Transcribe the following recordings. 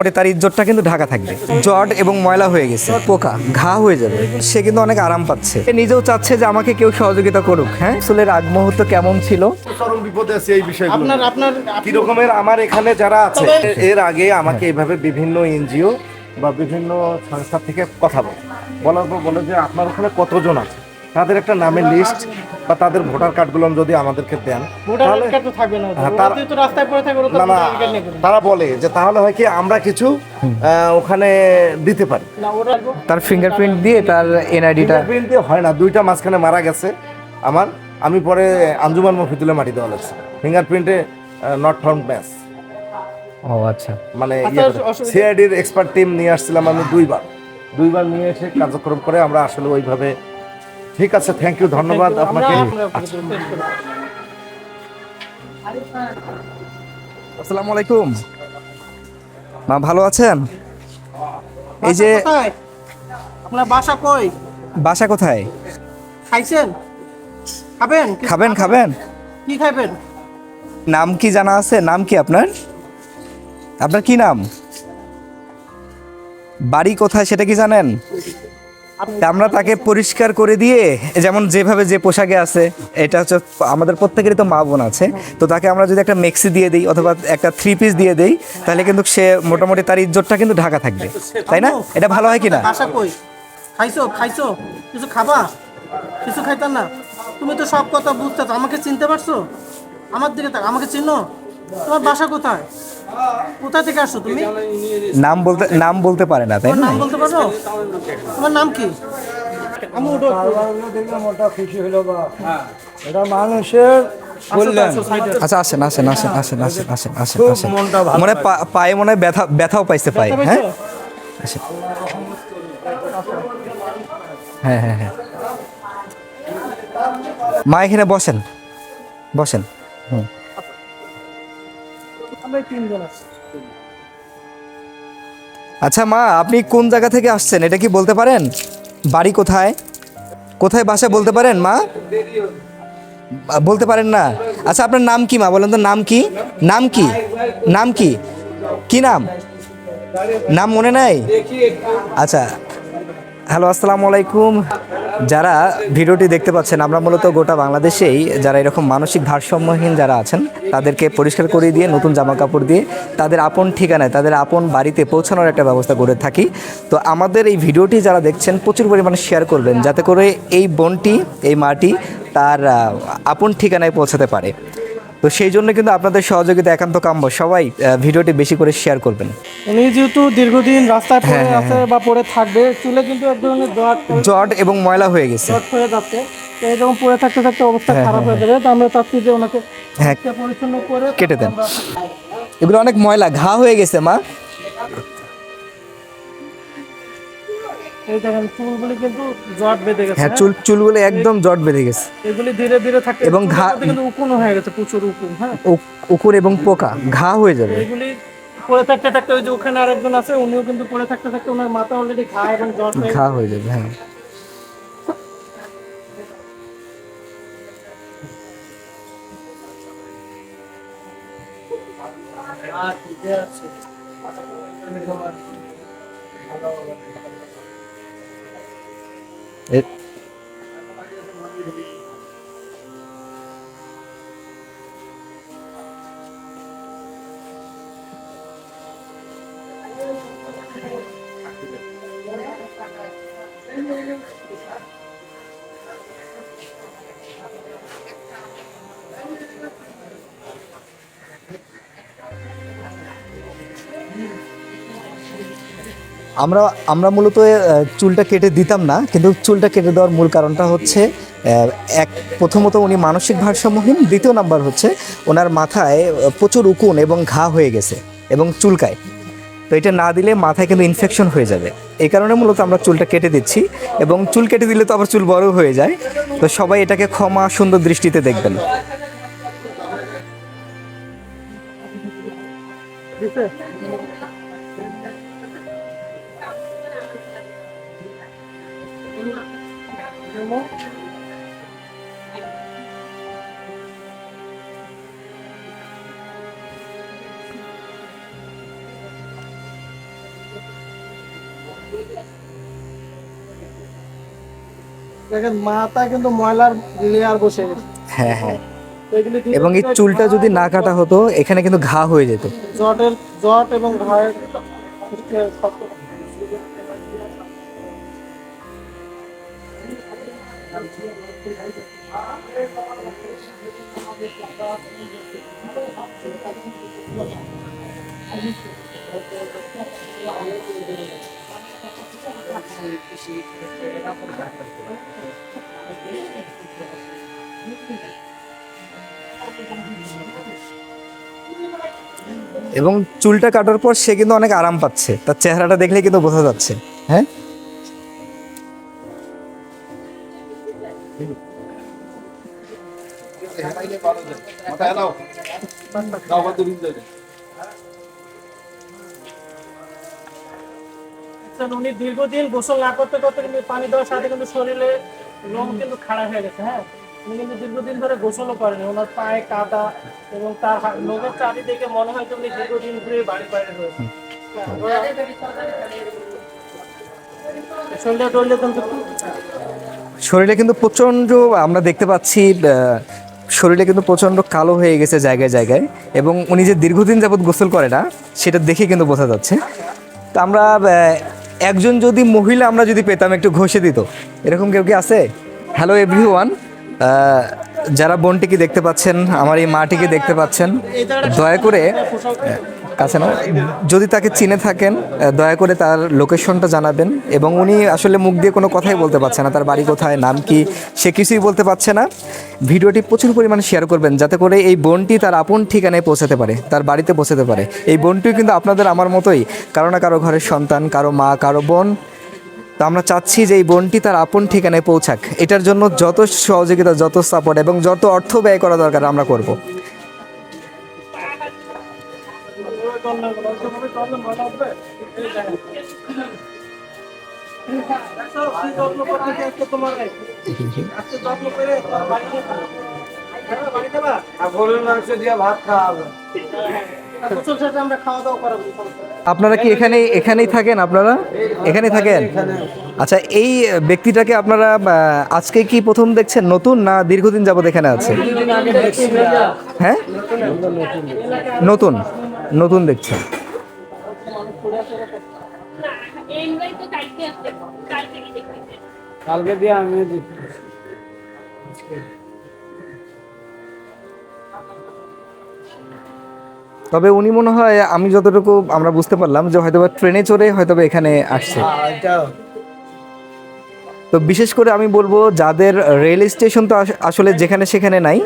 পরে তার ইজ্জতটা কিন্তু ঢাকা থাকবে। জট এবং ময়লা হয়ে গেছে। পোকা ঘা হয়ে যাবে। সে কিন্তু অনেক আরাম পাচ্ছে। সে নিজেও চাচ্ছে যে আমাকে কেউ সহযোগিতা করুক হ্যাঁ? চুলের আগ মুহূর্ত কেমন ছিল? চরম বিপদে আছে এই বিষয়গুলো। আপনার আপনার কি রকমের আমার এখানে যারা আছে এর আগে আমাকে এইভাবে বিভিন্ন এনজিও বা বিভিন্ন সংস্থা থেকে কথা বলে বলার পর বলে যে আপনার ওখানে কতজন আছে? তাদের একটা নামের লিস্ট বা তাদের ভোটার কার্ডগুলো যদি আমাদেরকে দেন তাহলে কার্ড তো থাকবে না। হ্যাঁ, তার- বলে যে তাহলে হয় কি আমরা কিছু ওখানে দিতে পারি। তার ফিঙ্গারপ্রিন্ট দিয়ে তার এনআইডিটা ফিঙ্গারপ্রিন্ট দিয়ে হয় না দুইটা মাঝখানে মারা গেছে আমার। আমি পরে আঞ্জুমান মফিদুলে মাটি দেওয়া লাগছে। ফিঙ্গারপ্রিন্টে নট ফাউন্ড ম্যাচ ও আচ্ছা। মানে সিআইডির এক্সপার্ট টিম নিয়ে আসছিলাম আমি দুইবার। দুইবার নিয়ে এসে কার্যক্রম করে আমরা আসলে ওইভাবে ঠিক আছে থ্যাংক ইউ ধন্যবাদ আপনাকে। আসসালামু আলাইকুম। মা ভালো আছেন? এই যে বাসা কোথায়? আপনার বাসা কই? বাসা কোথায়? খাইছেন? খাবেন? খাবেন খাবেন। কি খাবেন নাম কি জানা আছে? নাম কি আপনার? আপনার কি নাম? বাড়ি কোথায় সেটা কি জানেন? আমরা তাকে পরিষ্কার করে দিয়ে, যেমন যেভাবে যে পোশাকে আছে, এটা হচ্ছে আমাদের প্রত্যেকেরই তো মা বোন আছে, তো তাকে আমরা যদি একটা মেক্সি দিয়ে দিই অথবা একটা থ্রি পিস দিয়ে দিই, তাহলে কিন্তু সে মোটামুটি তার ইজ্জতটা কিন্তু ঢাকা থাকবে। তাই না? এটা ভালো হয় কিনা? খাইছো? খাইছো? কিছু খাবা? কিছু খাইতাম না? তুমি তো সব কথা বুঝতে আমাকে চিনতে পারছ? আমার দিকে আমাকে চিনো? তোমার বাসা কোথায়? কোথা থেকে আসছো তুমি? নাম বলতে নাম বলতে পারে না তাই না নাম বলতে পারো? তোমার নাম কি? আমি উঠো এটা মানুষের বললেন আচ্ছা আসেন আসেন আসেন আসেন আসেন আসেন আসেন আসেন। মনে হয় পায়ে মনে হয় ব্যথা ব্যথাও পাইছে পায়ে হ্যাঁ? আসেন। হ্যাঁ হ্যাঁ হ্যাঁ। মা এখানে বসেন বসেন। হুম। আচ্ছা মা, আপনি কোন জায়গা থেকে আসছেন? এটা কি বলতে পারেন? বাড়ি কোথায়? কোথায় বাসা বলতে পারেন, মা? বলতে পারেন না। আচ্ছা আপনার নাম কি, মা? বলেন তো, নাম কি? নাম কি? নাম কি? কি নাম? নাম মনে নাই? আচ্ছা হ্যালো, আসসালামু আলাইকুম। যারা ভিডিওটি দেখতে পাচ্ছেন, আমরা মূলত গোটা বাংলাদেশেই যারা এরকম মানসিক ভারসাম্যহীন যারা আছেন, তাদেরকে পরিষ্কার করে দিয়ে, নতুন জামা কাপড় দিয়ে তাদের আপন ঠিকানায়, তাদের আপন বাড়িতে পৌঁছানোর একটা ব্যবস্থা করে থাকি। তো আমাদের এই ভিডিওটি যারা দেখছেন, প্রচুর পরিমাণে শেয়ার করবেন, যাতে করে এই বোনটি, এই মাটি তার আপন ঠিকানায় পৌঁছাতে পারে। তো সেই জন্য কিন্তু আপনাদের সহযোগিতা একান্ত কাম্য। সবাই ভিডিওটি বেশি করে শেয়ার করবেন। উনি যেহেতু দীর্ঘদিন রাস্তায় পড়ে হ্যাঁ, আছে বা পড়ে থাকবে চুলে কিন্তু এক ধরনের জট জট এবং ময়লা হয়ে গেছে। জট হয়ে যাচ্ছে। এরকম পড়ে থাকতে থাকতে অবস্থা খারাপ হয়ে যাবে। তো আমরা চাচ্ছি যে ওনাকে হ্যাঁ পরিচ্ছন্ন করে কেটে দেন। এগুলো অনেক ময়লা ঘা হয়ে গেছে মা। এই দেখেন চুলগুলি কিন্তু জট বেঁধে গেছে হ্যাঁ হ্যাঁ? চুল চুলগুলো একদম জট বেঁধে গেছে। এগুলি ধীরে ধীরে থাকতে এবং ঘা- কিন্তু উকুন হয়ে গেছে প্রচুর উকুন হ্যাঁ? উকুন এবং পোকা ঘা হয়ে যাবে। এগুলি পড়ে থাকতে থাকতে ওই যে ওখানে আরেকজন আছে উনিও কিন্তু পড়ে থাকতে থাকতে ওনার মাথা অলরেডি ঘা এবং জট ঘা হয়ে যাবে হ্যাঁ। It আমরা আমরা মূলত চুলটা কেটে দিতাম না, কিন্তু চুলটা কেটে দেওয়ার মূল কারণটা হচ্ছে এক, প্রথমত উনি মানসিক ভারসাম্যহীন, দ্বিতীয় নাম্বার হচ্ছে ওনার মাথায় প্রচুর উকুন এবং ঘা হয়ে গেছে এবং চুলকায়। তো এটা না দিলে মাথায় কিন্তু ইনফেকশন হয়ে যাবে। এই কারণে মূলত আমরা চুলটা কেটে দিচ্ছি এবং চুল কেটে দিলে তো আবার চুল বড় হয়ে যায়। তো সবাই এটাকে ক্ষমা সুন্দর দৃষ্টিতে দেখবেন। দিছে দেখেন মাথায় কিন্তু ময়লার লেয়ার বসে গেছে। হ্যাঁ হ্যাঁ। এবং এই চুলটা যদি না কাটা হতো এখানে কিন্তু ঘা হয়ে যেত। জটের জট এবং ঘায়ের এবং চুলটা কাটার পর সে কিন্তু অনেক আরাম পাচ্ছে। তার চেহারাটা দেখলে কিন্তু বোঝা যাচ্ছে। হ্যাঁ? উনি দীর্ঘদিন গোসল না করতে করতে কিন্তু পানি দেওয়ার সাথে কিন্তু শরীরে কিন্তু হয়ে গেছে হ্যাঁ? উনি কিন্তু দীর্ঘদিন ধরে গোসলও করেনি ওনার পায়ে কাদা এবং তার লোমের চাবি দেখে মনে হয় উনি দীর্ঘদিন ধরে বাড়ি বাইরে শরীরে কিন্তু প্রচণ্ড আমরা দেখতে পাচ্ছি শরীরে কিন্তু প্রচণ্ড কালো হয়ে গেছে জায়গায় জায়গায় এবং উনি যে দীর্ঘদিন যাবৎ গোসল করে না, সেটা দেখে কিন্তু বোঝা যাচ্ছে। তো আমরা একজন যদি মহিলা আমরা যদি পেতাম, একটু ঘষে দিত। এরকম কেউ কি আছে? হ্যালো এভরি ওয়ান যারা বোনটিকে দেখতে পাচ্ছেন, আমার এই মাটিকে দেখতে পাচ্ছেন, দয়া করে কাছে না যদি তাকে চিনে থাকেন দয়া করে তার লোকেশনটা জানাবেন এবং উনি আসলে মুখ দিয়ে কোনো কথাই বলতে পারছে না, তার বাড়ি কোথায়, নাম কি, সে কিছুই বলতে পারছে না। ভিডিওটি প্রচুর পরিমাণে শেয়ার করবেন, যাতে করে এই বোনটি তার আপন ঠিকানায় পৌঁছাতে পারে, তার বাড়িতে পৌঁছাতে পারে। এই বোনটিও কিন্তু আপনাদের আমার মতোই, কারও না কারও ঘরের সন্তান, কারও মা, কারও বোন। তো আমরা চাচ্ছি যে এই বোনটি তার আপন ঠিকানায় পৌঁছাক। এটার জন্য যত সহযোগিতা, যত সাপোর্ট এবং যত অর্থ ব্যয় করা দরকার আমরা করব। আপনারা কি এখানে এখানেই থাকেন আপনারা? এখানেই থাকেন? আচ্ছা এই ব্যক্তিটাকে আপনারা আজকে কি প্রথম দেখছেন? নতুন না দীর্ঘদিন যাবত এখানে আছে? হ্যাঁ? নতুন। নতুন দেখছেন। কালকে দিয়ে আমি তবে উনি মনে হয় আমি যতটুকু আমরা বুঝতে পারলাম যে হয়তো ট্রেনে চড়ে হয়তো এখানে আসছে। তো বিশেষ করে আমি বলব যাদের রেল স্টেশন তো আস- আসলে যেখানে সেখানে নাই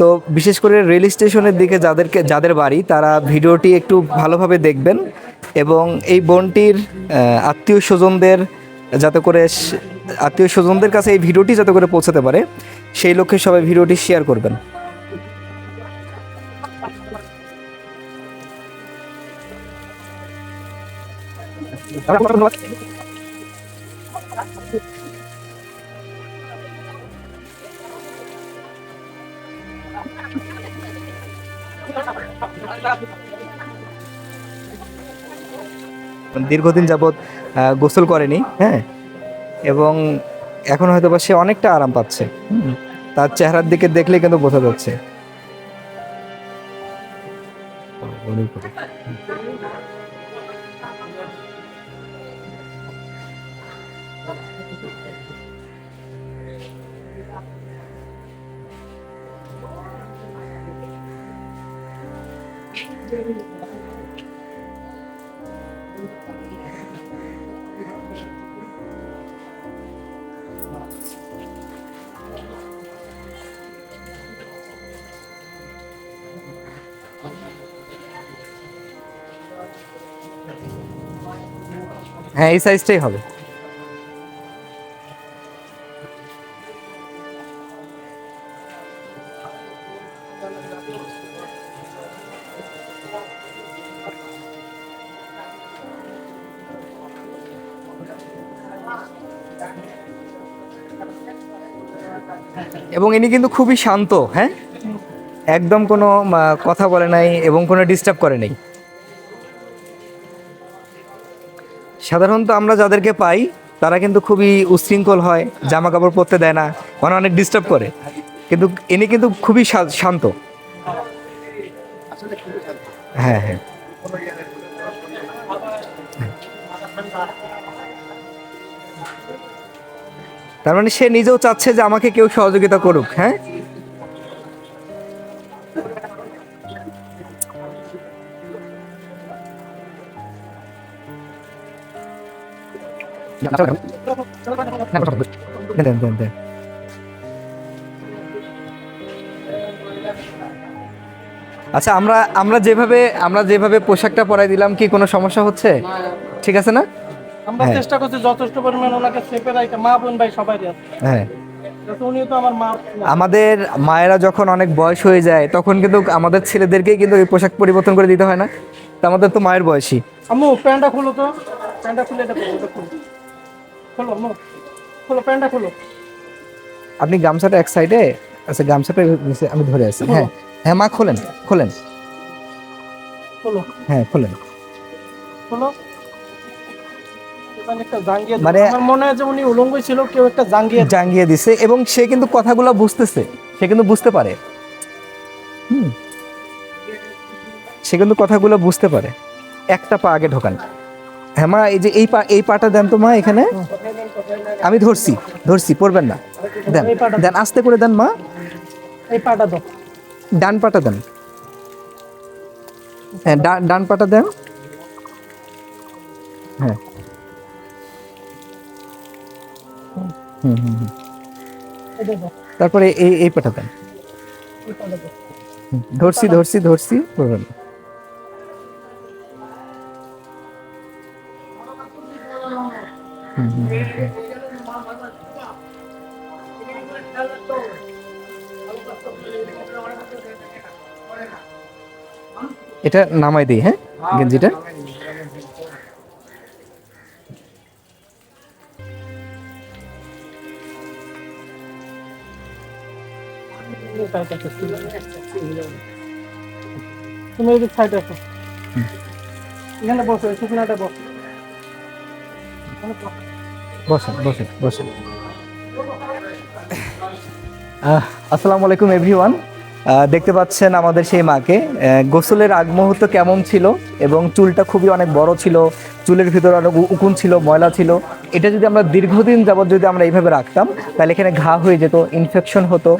তো বিশেষ করে রেল স্টেশনের দিকে যাদেরকে, যাদের বাড়ি, তারা ভিডিওটি একটু ভালোভাবে দেখবেন এবং এই বোনটির আত্মীয় স্বজনদের যাতে করে আত্মীয় স্বজনদের কাছে এই ভিডিওটি যাতে করে পৌঁছাতে পারে, সেই লক্ষ্যে সবাই ভিডিওটি শেয়ার করবেন। দীর্ঘদিন যাবৎ গোসল করেনি হ্যাঁ? এবং এখন হয়তো বা সে অনেকটা আরাম পাচ্ছে তার চেহারার দিকে দেখলে কিন্তু বোঝা যাচ্ছে। হ্যাঁ এই সাইজটাই হবে। এবং ইনি কিন্তু খুবই শান্ত হ্যাঁ? একদম কোনো কথা বলে নাই এবং কোনো ডিস্টার্ব করে নাই। সাধারণত আমরা যাদেরকে পাই, তারা কিন্তু খুবই উশৃঙ্খল হয় জামা কাপড় পরতে দেয় না মানে অনেক ডিস্টার্ব করে। কিন্তু ইনি কিন্তু খুবই শান্ত। হ্যাঁ হ্যাঁ। তার মানে সে নিজেও চাচ্ছে যে আমাকে কেউ সহযোগিতা করুক হ্যাঁ? দেন দেন দেন আচ্ছা আমরা আমরা যেভাবে আমরা যেভাবে পোশাকটা পরাই দিলাম কি কোনো সমস্যা হচ্ছে? ঠিক আছে না? আমরা হ্যাঁ। চেষ্টা করছি যথেষ্ট পরিমাণ ওনাকে রাখতে মা বোন ভাই সবাই হ্যাঁ। আমাদের মায়েরা যখন অনেক বয়স হয়ে যায় তখন কিন্তু আমাদের ছেলেদেরকেই কিন্তু এই পোশাক পরিবর্তন করে দিতে হয় না? তা আমাদের তো মায়ের বয়সী আম্মু প্যান্টটা খুলো তো। প্যান্টটা খুলে এটা খুলো খুলো প্যান্টটা খোলো। আপনি গামছাটা এক সাইডে আচ্ছা গামছাটা নিচে আমি ধরে আছি হ্যাঁ হ্যাঁ মা খোলেন খোলেন। খোলো। হ্যাঁ খোলেন। খোলো। মানে- আমার মনে হয় যে উনি উলঙ্গ ছিল কেউ একটা জাঙ্গিয়ে জাঙ্গিয়ে দিছে এবং সে কিন্তু কথাগুলো বুঝতেছে। সে কিন্তু বুঝতে পারে। হুম। সে কিন্তু কথাগুলো বুঝতে পারে। একটা পা আগে ঢোকান। হ্যাঁ মা এই যে এই পা এই পাটা দেন তো মা এখানে। আমি ধরছি ধরছি পড়বেন না। দেন দেন আস্তে করে দেন মা। এই পাটা দাও। ডান পাটা দেন। হ্যাঁ ডা- ডান পাটা দেন। হ্যাঁ। হুম হুম হুম। তারপরে এই এই পাটা দেন। ধরছি ধরছি ধরছি করবেন না। এটা নামাই দিই হ্যাঁ গেঞ্জিটা। তুমি এদিক সাইডে আসো এখানে বসো শুকনাটা বসো। বসেন বসেন বসেন। আসসালামু আলাইকুম এভরিওয়ান দেখতে পাচ্ছেন আমাদের সেই মাকে। গোসলের আগ মুহূর্ত কেমন ছিল এবং চুলটা খুবই অনেক বড় ছিল, চুলের ভিতরে অনেক উকুন ছিল, ময়লা ছিল। এটা যদি আমরা দীর্ঘদিন যাবত যদি আমরা এইভাবে রাখতাম, তাহলে এখানে ঘা হয়ে যেত ইনফেকশন হতো।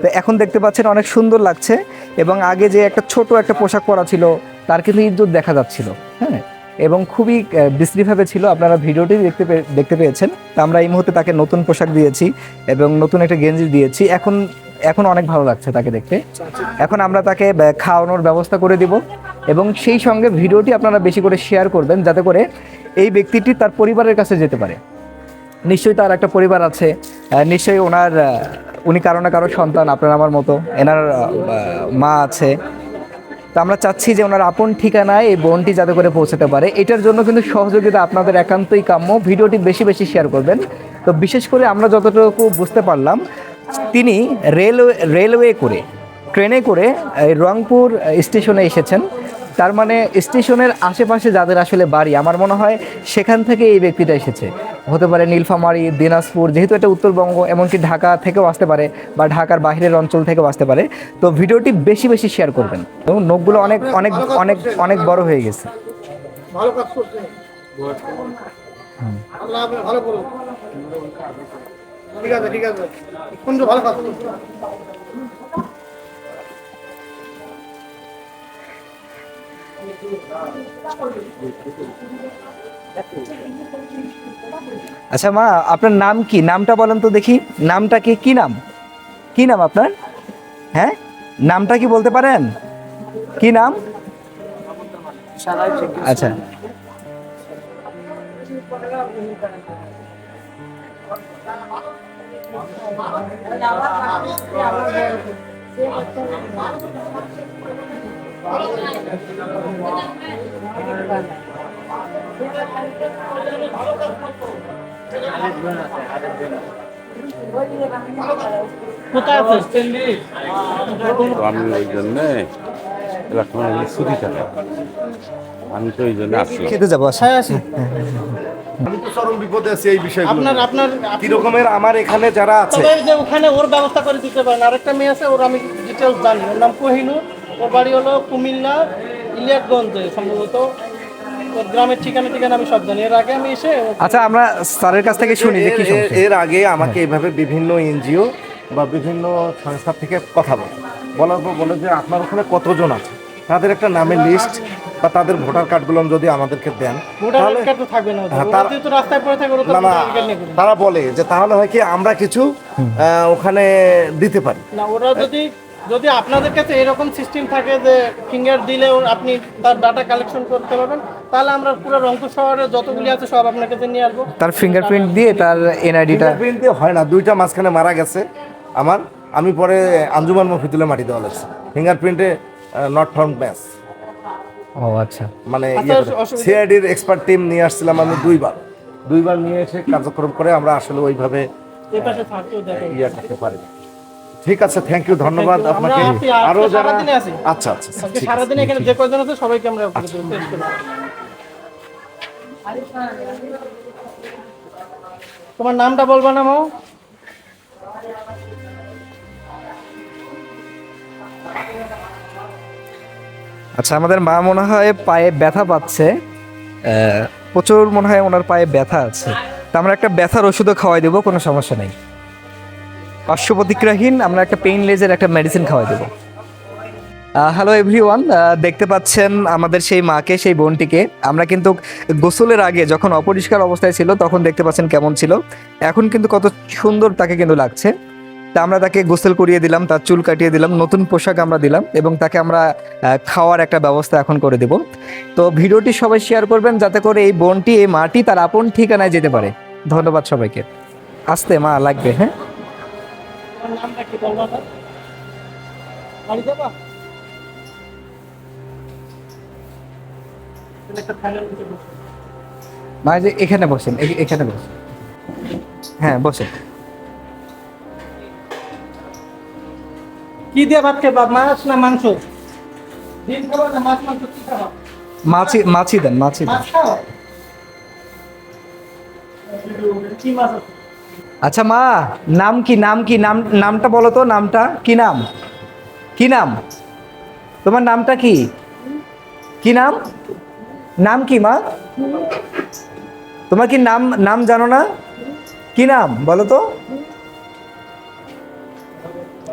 তো এখন দেখতে পাচ্ছেন অনেক সুন্দর লাগছে এবং আগে যে একটা ছোট একটা পোশাক পরা ছিল, তার কিন্তু ইজ্জত দেখা যাচ্ছিল। হ্যাঁ এবং খুবই বিশ্রীভাবে ছিল। আপনারা ভিডিওটি দেখতে দেখতে পেয়েছেন। তা আমরা এই মুহূর্তে তাকে নতুন পোশাক দিয়েছি এবং নতুন একটা গেঞ্জি দিয়েছি। এখন এখন অনেক ভালো লাগছে তাকে দেখতে। এখন আমরা তাকে খাওয়ানোর ব্যবস্থা করে দিব এবং সেই সঙ্গে ভিডিওটি আপনারা বেশি করে শেয়ার করবেন যাতে করে এই ব্যক্তিটি তার পরিবারের কাছে যেতে পারে। নিশ্চয়ই তার একটা পরিবার আছে। নিশ্চয়ই ওনার উনি কারও না কারও সন্তান, আপনার আমার মতো। এনার মা আছে। তো আমরা চাচ্ছি যে ওনার আপন ঠিকানায় এই বোনটি যাতে করে পৌঁছাতে পারে। এটার জন্য কিন্তু সহযোগিতা আপনাদের একান্তই কাম্য। ভিডিওটি বেশি বেশি শেয়ার করবেন। তো বিশেষ করে আমরা যতটুকু বুঝতে পারলাম, তিনি রেলওয়ে রেলওয়ে করে, ট্রেনে করে রংপুর স্টেশনে এসেছেন। তার মানে স্টেশনের আশেপাশে যাদের আসলে বাড়ি, আমার মনে হয় সেখান থেকে এই ব্যক্তিটা এসেছে। হতে পারে নীলফামারী, দিনাজপুর, যেহেতু এটা উত্তরবঙ্গ, এমনকি ঢাকা থেকেও আসতে পারে বা ঢাকার বাইরের অঞ্চল থেকেও আসতে পারে। তো ভিডিওটি বেশি বেশি শেয়ার করবেন। এবং নখগুলো অনেক অনেক অনেক অনেক বড় হয়ে গেছে। ঠিক আছে ঠিক আছে। ভালো কাজ করছে আচ্ছা মা, আপনার নাম কি? নামটা বলেন তো দেখি। নামটা কি? কি নাম? কি নাম আপনার? হ্যাঁ? নামটা কি বলতে পারেন? কি নাম? আচ্ছা। তো আমি ওই জন্যে ছুটি থাকে। আমি তো ওই জন্য আসলাম। খেতে যাব হ্যাঁ আসি। আমি তো চরম বিপদে আছি এই বিষয়গুলো আপনার আপনার কি রকমের আমার এখানে যারা আছে? তবে যে ওখানে ওর ব্যবস্থা করে দিতে পারেন। আরেকটা মেয়ে আছে ওর আমি ডিটেলস জানি। ওর নাম কোহিনুর। ওর বাড়ি হলো কুমিল্লা ইলিয়াটগঞ্জে সম্ভবত। ওর গ্রামের ঠিকানা ঠিকানা আমি সব জানি। এর আগে আমি এসে আচ্ছা আমরা স্যারের কাছ থেকে শুনি যে কি এর- এর- সমস্যা। এর আগে আমাকে এভাবে বিভিন্ন এনজিও বা বিভিন্ন সংস্থা থেকে কথা বলে। বলার পর বলে যে আপনার ওখানে কতজন আছে? তাদের একটা নামের লিস্ট বা তাদের ভোটার কার্ডগুলো যদি আমাদেরকে দেন ভোটার তাহলে কার্ড তো থাকবে না। ওদের। হ্যাঁ। তারা বলে যে তাহলে হয় কি আমরা কিছু ওখানে দিতে পারি। না ওরা যদি যদি আপনাদের কাছে এরকম সিস্টেম থাকে যে ফিঙ্গার দিলে ওর- আপনি তার ডাটা কালেকশন করতে পারবেন তাহলে আমরা পুরো রংপুর শহরে যতগুলি আছে সব আপনার কাছে নিয়ে আসব। তার ফিঙ্গারপ্রিন্ট দিয়ে তার এনআইডিটা ফিঙ্গারপ্রিন্ট দিয়ে হয় না দুইটা মাঝখানে মারা গেছে আমার। আমি পরে আঞ্জুমান মফিদুলে মাটি দেওয়া লাগছে। ফিঙ্গারপ্রিন্টে নট ফাউন্ড ম্যাচ ও আচ্ছা। মানে সিআইডির এক্সপার্ট টিম নিয়ে আসছিলাম আমি দুইবার। দুইবার নিয়ে এসে কার্যক্রম করে আমরা আসলে ওইভাবে ইয়ে করতে পারি ঠিক আছে থ্যাংক ইউ ধন্যবাদ আপনাকে। আরও যারা আচ্ছা আচ্ছা আচ্ছা, সারাদিন এখানে যে কয়জন আছে সবাইকে আমরা টেস্ট করব তোমার নামটা বলবা না মো? আচ্ছা আমাদের মা মনে হয় পায়ে ব্যথা পাচ্ছে। আহ, প্রচুর মনে হয় ওনার পায়ে ব্যথা আছে। তা আমরা একটা ব্যথার ওষুধও খাওয়াই দেবো কোনো সমস্যা নেই। পার্শ্ব প্রতিক্রিয়াহীন আমরা একটা পেইন লেজের একটা মেডিসিন খাওয়াই দেবো। হ্যালো এভরিওয়ান দেখতে পাচ্ছেন আমাদের সেই মাকে, সেই বোনটিকে। আমরা কিন্তু গোসলের আগে যখন অপরিষ্কার অবস্থায় ছিল, তখন দেখতে পাচ্ছেন কেমন ছিল। এখন কিন্তু কত সুন্দর তাকে কিন্তু লাগছে। তা আমরা তাকে গোসল করিয়ে দিলাম, তার চুল কাটিয়ে দিলাম, নতুন পোশাক আমরা দিলাম এবং তাকে আমরা খাওয়ার একটা ব্যবস্থা এখন করে দেব। তো ভিডিওটি সবাই শেয়ার করবেন, যাতে করে এই বোনটি, এই মাটি তার আপন ঠিকানায় যেতে পারে। ধন্যবাদ সবাইকে। আসতে মা, লাগবে হ্যাঁ? নামটা কি বাড়ি যাবা? যে এখানে বসেন এখানে বসেন। হ্যাঁ বসেন। কি দিয়ে ভাত খাবা মাছ না মাংস? ডিম খাবা না মাছ মাংস কি খাবা? মাছি মাছি দেন মাছি দেন। কি মাছ আছে? আচ্ছা মা, নাম কি নাম কি, নাম, নামটা বলো তো, নামটা। কি নাম? কি নাম? তোমার নামটা কি? কি নাম? নাম কি, মা? তোমার কি নাম নাম জানো না? কি নাম, বলো তো।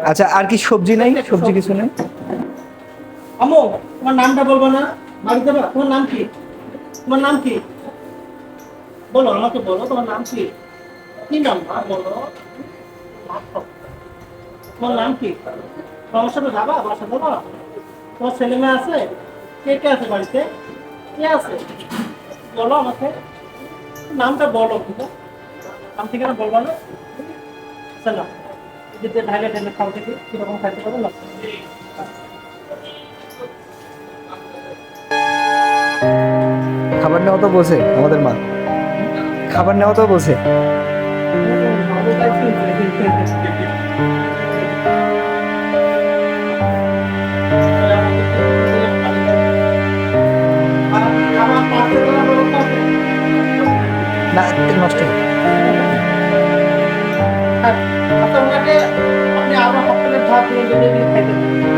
আচ্ছা আর কি সবজি নেই? সবজি কিছু নেই? আমো তোমার নামটা বলব না? তোমার নাম কি? তোমার নাম কি? বলো, আমাকে বলো, তোমার নাম কি? কি নাম বলো তোমার নাম কি তোমার সাথে যাবা বাসা যাবা তোমার ছেলে মেয়ে আছে কে কে আছে বাড়িতে কে আছে বলো আমাকে নামটা বলো কিন্তু নাম ঠিকানা বলবা না চলো যদি ঢালে ঢালে খাও দেখি কীরকম খাইতে পারো না খাবার নেওয়া তো বসে, আমাদের মা। খাবার নেওয়া তো বসে। না নষ্ট হবে। আপনি আরও হোটেলের ভাত দিয়ে যদি খাইতে